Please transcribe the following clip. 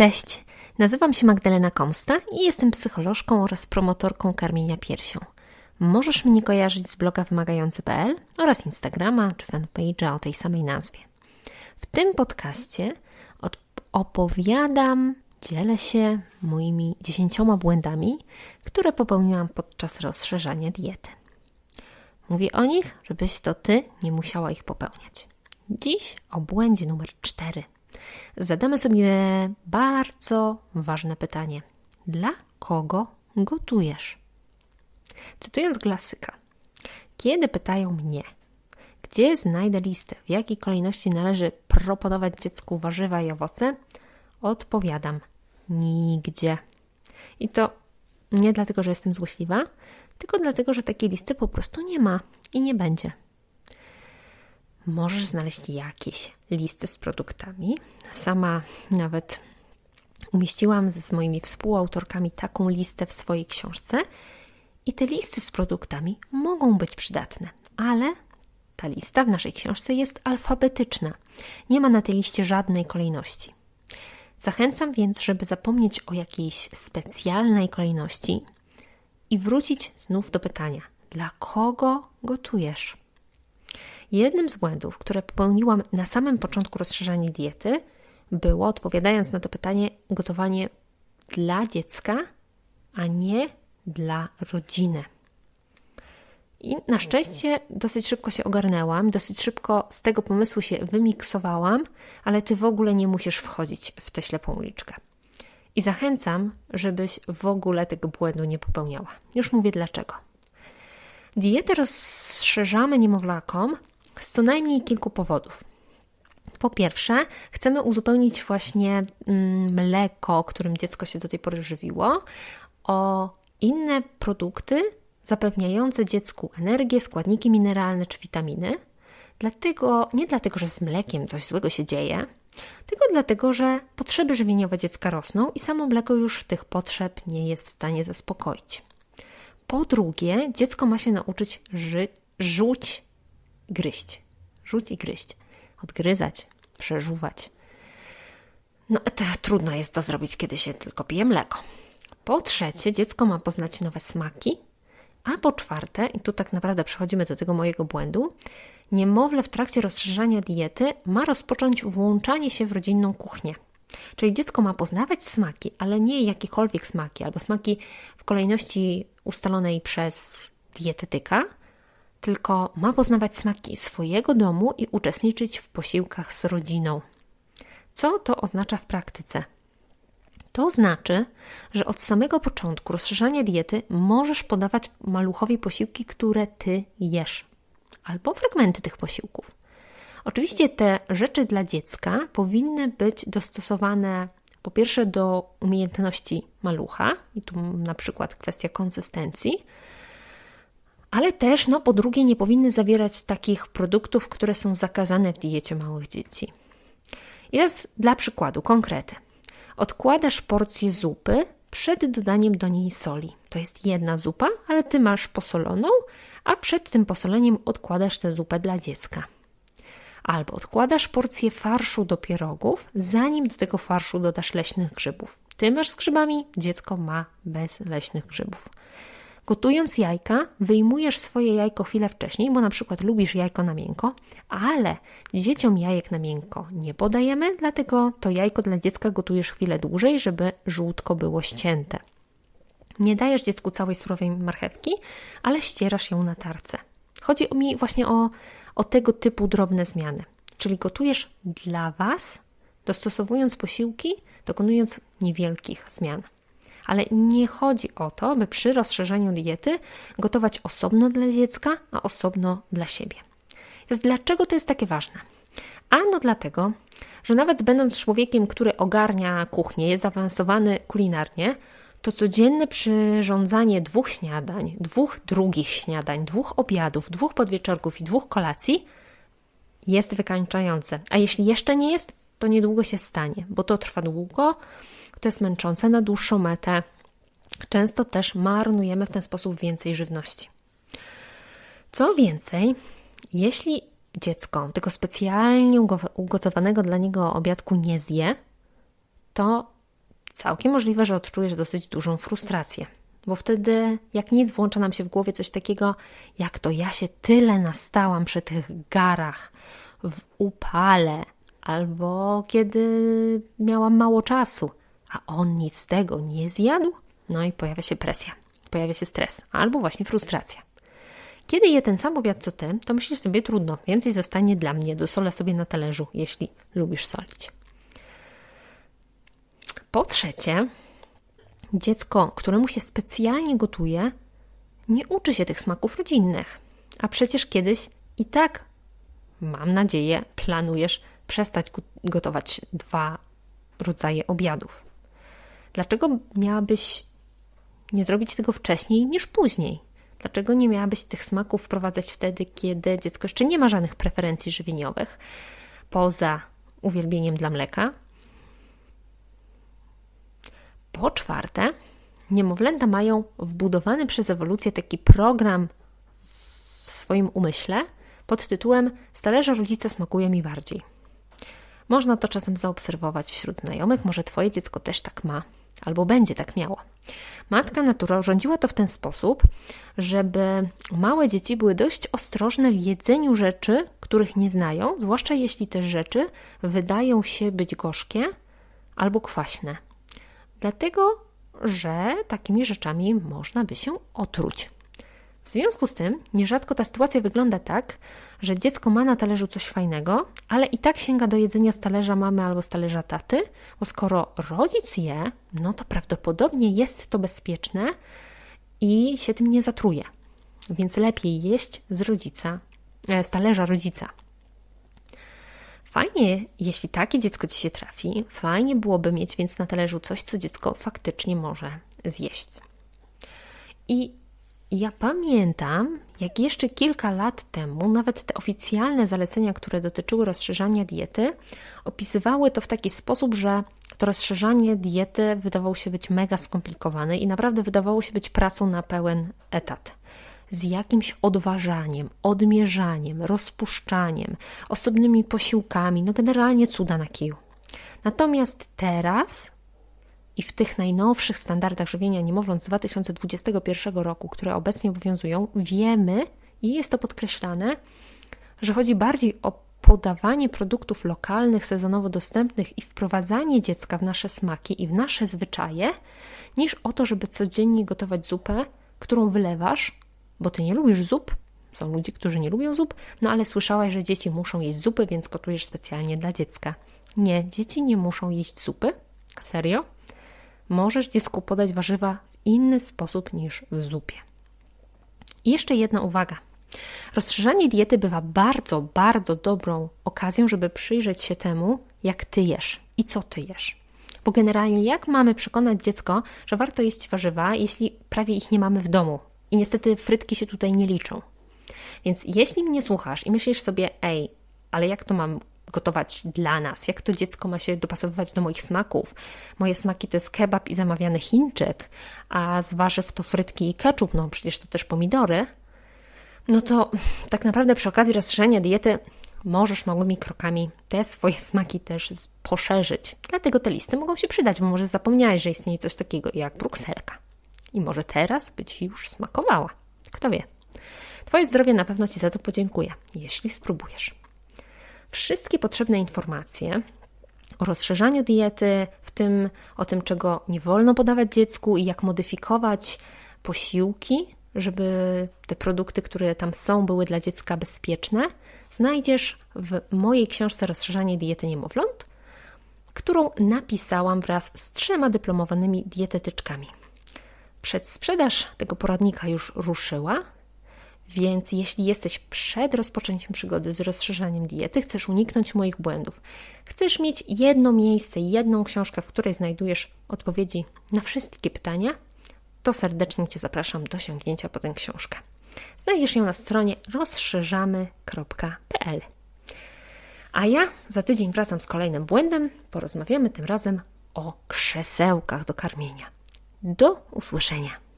Cześć, nazywam się Magdalena Komsta i jestem psycholożką oraz promotorką karmienia piersią. Możesz mnie kojarzyć z bloga wymagający.pl oraz Instagrama czy fanpage'a o tej samej nazwie. W tym podcaście opowiadam, dzielę się moimi dziesięcioma błędami, które popełniłam podczas rozszerzania diety. Mówię o nich, żebyś to ty nie musiała ich popełniać. Dziś o błędzie numer cztery – zadamy sobie bardzo ważne pytanie: dla kogo gotujesz? Cytując klasyka, kiedy pytają mnie, gdzie znajdę listę, w jakiej kolejności należy proponować dziecku warzywa i owoce, odpowiadam: nigdzie. I to nie dlatego, że jestem złośliwa, tylko dlatego, że takiej listy po prostu nie ma i nie będzie możesz znaleźć jakieś listy z produktami. Sama nawet umieściłam z moimi współautorkami taką listę w swojej książce i te listy z produktami mogą być przydatne, ale ta lista w naszej książce jest alfabetyczna. Nie ma na tej liście żadnej kolejności. Zachęcam więc, żeby zapomnieć o jakiejś specjalnej kolejności i wrócić znów do pytania: dla kogo gotujesz? Jednym z błędów, które popełniłam na samym początku rozszerzania diety, było, odpowiadając na to pytanie, gotowanie dla dziecka, a nie dla rodziny. I na szczęście dosyć szybko się ogarnęłam, dosyć szybko z tego pomysłu się wymiksowałam, ale ty w ogóle nie musisz wchodzić w tę ślepą uliczkę. I zachęcam, żebyś w ogóle tego błędu nie popełniała. Już mówię dlaczego. Dietę rozszerzamy niemowlakom z co najmniej kilku powodów. Po pierwsze, chcemy uzupełnić właśnie mm, mleko, którym dziecko się do tej pory żywiło, o inne produkty zapewniające dziecku energię, składniki mineralne czy witaminy. Dlatego, nie dlatego, że z mlekiem coś złego się dzieje, tylko dlatego, że potrzeby żywieniowe dziecka rosną i samo mleko już tych potrzeb nie jest w stanie zaspokoić. Po drugie, dziecko ma się nauczyć ży- rzuć gryźć. Rzuć i gryźć. Odgryzać, przeżuwać. No, to trudno jest to zrobić, kiedy się tylko pije mleko. Po trzecie, dziecko ma poznać nowe smaki. A po czwarte, i tu tak naprawdę przechodzimy do tego mojego błędu, niemowlę w trakcie rozszerzania diety ma rozpocząć włączanie się w rodzinną kuchnię. Czyli dziecko ma poznawać smaki, ale nie jakiekolwiek smaki, albo smaki w kolejności ustalonej przez dietetyka, tylko ma poznawać smaki swojego domu i uczestniczyć w posiłkach z rodziną. Co to oznacza w praktyce? To znaczy, że od samego początku rozszerzania diety możesz podawać maluchowi posiłki, które ty jesz, albo fragmenty tych posiłków. Oczywiście te rzeczy dla dziecka powinny być dostosowane po pierwsze do umiejętności malucha, i tu na przykład kwestia konsystencji, ale też, no, po drugie, nie powinny zawierać takich produktów, które są zakazane w diecie małych dzieci. I raz dla przykładu, konkrety. Odkładasz porcję zupy przed dodaniem do niej soli. To jest jedna zupa, ale ty masz posoloną, a przed tym posoleniem odkładasz tę zupę dla dziecka. Albo odkładasz porcję farszu do pierogów, zanim do tego farszu dodasz leśnych grzybów. Ty masz z grzybami, dziecko ma bez leśnych grzybów. Gotując jajka, wyjmujesz swoje jajko chwilę wcześniej, bo na przykład lubisz jajko na miękko, ale dzieciom jajek na miękko nie podajemy, dlatego to jajko dla dziecka gotujesz chwilę dłużej, żeby żółtko było ścięte. Nie dajesz dziecku całej surowej marchewki, ale ścierasz ją na tarce. Chodzi mi właśnie o, o tego typu drobne zmiany. Czyli gotujesz dla Was, dostosowując posiłki, dokonując niewielkich zmian ale nie chodzi o to, by przy rozszerzeniu diety gotować osobno dla dziecka, a osobno dla siebie. Więc dlaczego to jest takie ważne? Ano dlatego, że nawet będąc człowiekiem, który ogarnia kuchnię, jest zaawansowany kulinarnie, to codzienne przyrządzanie dwóch śniadań, dwóch drugich śniadań, dwóch obiadów, dwóch podwieczorków i dwóch kolacji jest wykańczające. A jeśli jeszcze nie jest, to niedługo się stanie, bo to trwa długo, to jest męczące na dłuższą metę. Często też marnujemy w ten sposób więcej żywności. Co więcej, jeśli dziecko tego specjalnie ugotowanego dla niego obiadku nie zje, to całkiem możliwe, że odczujesz dosyć dużą frustrację. Bo wtedy, jak nic, włącza nam się w głowie coś takiego, jak to ja się tyle nastałam przy tych garach, w upale, albo kiedy miałam mało czasu, a on nic z tego nie zjadł. No i pojawia się presja, pojawia się stres, albo właśnie frustracja. Kiedy je ten sam obiad co ty, to myślisz sobie trudno, więcej zostanie dla mnie, dosolę sobie na talerzu, jeśli lubisz solić. Po trzecie, dziecko, któremu się specjalnie gotuje, nie uczy się tych smaków rodzinnych. A przecież kiedyś i tak, mam nadzieję, planujesz przestać gotować dwa rodzaje obiadów. Dlaczego miałabyś nie zrobić tego wcześniej niż później? Dlaczego nie miałabyś tych smaków wprowadzać wtedy, kiedy dziecko jeszcze nie ma żadnych preferencji żywieniowych, poza uwielbieniem dla mleka? Po czwarte, niemowlęta mają wbudowany przez ewolucję taki program w swoim umyśle pod tytułem Z talerza rodzica smakuje mi bardziej. Można to czasem zaobserwować wśród znajomych, może Twoje dziecko też tak ma, albo będzie tak miało. Matka natura urządziła to w ten sposób, żeby małe dzieci były dość ostrożne w jedzeniu rzeczy, których nie znają, zwłaszcza jeśli te rzeczy wydają się być gorzkie albo kwaśne. Dlatego, że takimi rzeczami można by się otruć. W związku z tym, nierzadko ta sytuacja wygląda tak, że dziecko ma na talerzu coś fajnego, ale i tak sięga do jedzenia z talerza mamy albo z talerza taty, bo skoro rodzic je, no to prawdopodobnie jest to bezpieczne i się tym nie zatruje. Więc lepiej jeść z rodzica, e, z talerza rodzica. Fajnie, jeśli takie dziecko ci się trafi, fajnie byłoby mieć więc na talerzu coś, co dziecko faktycznie może zjeść. I ja pamiętam, jak jeszcze kilka lat temu, nawet te oficjalne zalecenia, które dotyczyły rozszerzania diety, opisywały to w taki sposób, że to rozszerzanie diety wydawało się być mega skomplikowane i naprawdę wydawało się być pracą na pełen etat. Z jakimś odważaniem, odmierzaniem, rozpuszczaniem, osobnymi posiłkami, no generalnie cuda na kiju. Natomiast teraz i w tych najnowszych standardach żywienia niemowląt z 2021 roku, które obecnie obowiązują, wiemy i jest to podkreślane, że chodzi bardziej o podawanie produktów lokalnych, sezonowo dostępnych i wprowadzanie dziecka w nasze smaki i w nasze zwyczaje, niż o to, żeby codziennie gotować zupę, którą wylewasz, bo ty nie lubisz zup. Są ludzie, którzy nie lubią zup, no ale słyszałaś, że dzieci muszą jeść zupy, więc gotujesz specjalnie dla dziecka. Nie, dzieci nie muszą jeść zupy. Serio? Możesz dziecku podać warzywa w inny sposób niż w zupie. I jeszcze jedna uwaga. Rozszerzanie diety bywa bardzo, bardzo dobrą okazją, żeby przyjrzeć się temu, jak ty jesz i co ty jesz. Bo generalnie, jak mamy przekonać dziecko, że warto jeść warzywa, jeśli prawie ich nie mamy w domu? I niestety frytki się tutaj nie liczą. Więc jeśli mnie słuchasz i myślisz sobie, ej, ale jak to mam gotować dla nas, jak to dziecko ma się dopasowywać do moich smaków. Moje smaki to jest kebab i zamawiany Chińczyk, a z warzyw to frytki i ketchup, no przecież to też pomidory. No to tak naprawdę przy okazji rozszerzenia diety możesz małymi krokami te swoje smaki też poszerzyć. Dlatego te listy mogą się przydać, bo może zapomniałeś, że istnieje coś takiego jak brukselka. I może teraz by Ci już smakowała. Kto wie. Twoje zdrowie na pewno Ci za to podziękuje, jeśli spróbujesz wszystkie potrzebne informacje o rozszerzaniu diety, w tym o tym, czego nie wolno podawać dziecku i jak modyfikować posiłki, żeby te produkty, które tam są, były dla dziecka bezpieczne, znajdziesz w mojej książce Rozszerzanie diety niemowląt, którą napisałam wraz z trzema dyplomowanymi dietetyczkami. Przedsprzedaż tego poradnika już ruszyła, więc jeśli jesteś przed rozpoczęciem przygody z rozszerzaniem diety, chcesz uniknąć moich błędów, chcesz mieć jedno miejsce, jedną książkę, w której znajdujesz odpowiedzi na wszystkie pytania, to serdecznie Cię zapraszam do sięgnięcia po tę książkę. Znajdziesz ją na stronie rozszerzamy.pl. A ja za tydzień wracam z kolejnym błędem. Porozmawiamy tym razem o krzesełkach do karmienia. Do usłyszenia.